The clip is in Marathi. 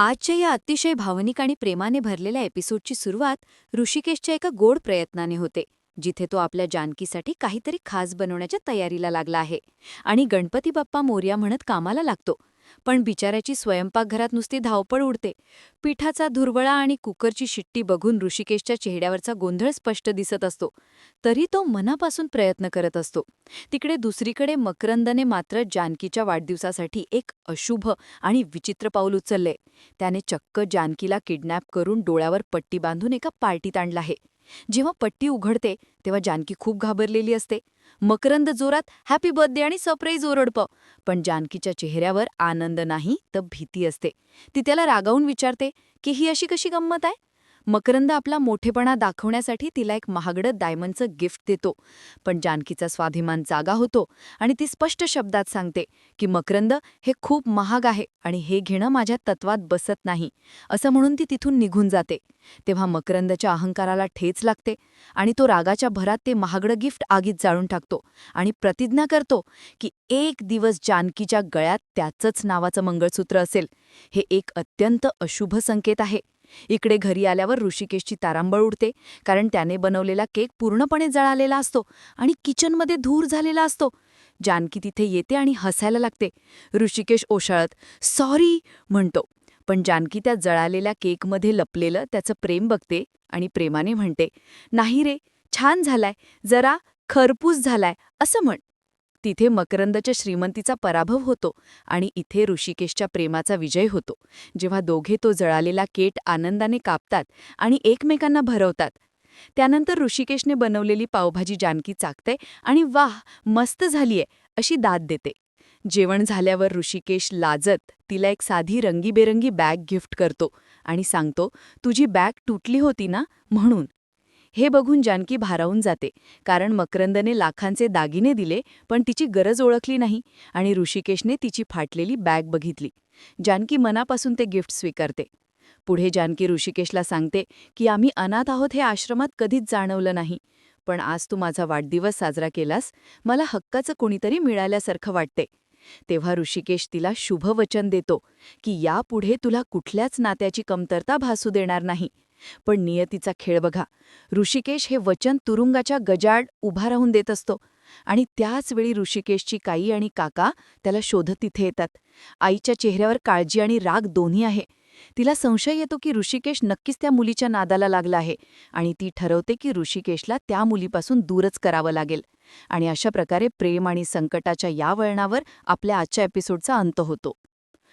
आजच्या या अतिशय भावनिक आणि प्रेमाने भरलेल्या एपिसोडची सुरुवात ऋषिकेशच्या एका गोड प्रयत्नाने होते जिथे तो आपल्या जानकीसाठी काहीतरी खास बनवण्याच्या तयारीला लागला आहे. आणि गणपती बाप्पा मोर्या म्हणत कामाला लागतो. पण बिचाऱ्याची स्वयंपाकघरात नुसती धावपळ उडते. पिठाचा धुरवळा आणि कुकरची शिट्टी बघून ऋषिकेशच्या चेहऱ्यावरचा गोंधळ स्पष्ट दिसत असतो. तरी तो मनापासून प्रयत्न करत असतो. तिकडे दुसरीकडे मकरंदने मात्र जानकीच्या वाढदिवसासाठी एक अशुभ आणि विचित्र पाऊल उचलले. त्याने चक्क जानकीला किडनॅप करून डोळ्यावर पट्टी बांधून एका पार्टीत आणला आहे. जेव्हा पट्टी उघडते तेव्हा जानकी खूप घाबरलेली असते. मकरंद जोरात हॅपी बर्थडे आणि सरप्राईज ओरडपं. पण जानकीच्या चेहऱ्यावर आनंद नाही तर भीती असते. ती त्याला रागावून विचारते की ही अशी कशी गंमत आहे? मकरंद आपला मोठेपणा दाखवण्यासाठी तिला एक महागडं डायमंडचं गिफ्ट देतो. पण जानकीचा स्वाभिमान जागा होतो आणि ती स्पष्ट शब्दात सांगते की मकरंद हे खूप महाग आहे आणि हे घेणं माझ्या तत्वात बसत नाही असं म्हणून ती तिथून निघून जाते. तेव्हा मकरंदच्या अहंकाराला ठेच लागते आणि तो रागाच्या भरात ते महागडं गिफ्ट आगीत जाळून टाकतो आणि प्रतिज्ञा करतो की एक दिवस जानकीच्या गळ्यात त्याचंच नावाचं मंगळसूत्र असेल. हे एक अत्यंत अशुभ संकेत आहे. इकडे घरी आल्यावर ऋषिकेशची तारांबळ उडते कारण त्याने बनवलेला केक पूर्णपणे जळालेला असतो आणि किचनमध्ये धूर झालेला असतो. जानकी तिथे येते आणि हसायला लागते. ऋषिकेश ओशाळत सॉरी म्हणतो. पण जानकी त्या जळालेल्या केकमध्ये लपलेलं त्याचं प्रेम बघते आणि प्रेमाने म्हणते नाही रे छान झालाय जरा खरपूस झालाय असं म्हण. तिथे मकरंदच्या श्रीमंतीचा पराभव होतो आणि इथे ऋषिकेशच्या प्रेमाचा विजय होतो. जेव्हा दोघे तो जळालेला केट आनंदाने कापतात आणि एकमेकांना भरवतात. त्यानंतर ऋषिकेशने बनवलेली पावभाजी जानकी चाकते आणि वाह मस्त झालीये अशी दाद देते. जेवण झाल्यावर ऋषिकेश लाजत तिला एक साधी रंगीबेरंगी बॅग गिफ्ट करतो आणि सांगतो तुझी बॅग तुटली होती ना म्हणून हे बघून जानकी भारावून जाते. कारण मकरंदने लाखांचे दागिने दिले पण तिची गरज ओळखली नाही आणि ऋषिकेशने तिची फाटलेली बॅग बघितली. जानकी मनापासून ते गिफ्ट स्वीकारते. पुढे जानकी ऋषिकेशला सांगते की आम्ही अनाथ आहोत हे आश्रमात कधीच जाणवलं नाही. पण आज तू माझा वाढदिवस साजरा केलास मला हक्काचं कोणीतरी मिळाल्यासारखं वाटते. तेव्हा ऋषिकेश तिला शुभवचन देतो की यापुढे तुला कुठल्याच नात्याची कमतरता भासू देणार नाही. पण नियतीचा खेळ बघा. ऋषिकेश हे वचन तुरुंगाच्या गजाड उभा राहून देत असतो आणि त्याच वेळी ऋषिकेशची काई आणि काका त्याला शोधत तिथे येतात. आईच्या चेहऱ्यावर काळजी आणि राग दोन्ही आहे. तिला संशय येतो की ऋषिकेश नक्कीच त्या मुलीच्या नादाला लागला आहे आणि ती ठरवते की ऋषिकेशला त्या मुलीपासून दूरच करावं लागेल. आणि अशा प्रकारे प्रेम आणि संकटाच्या या वळणावर आपल्या आजच्या एपिसोडचा अंत होतो.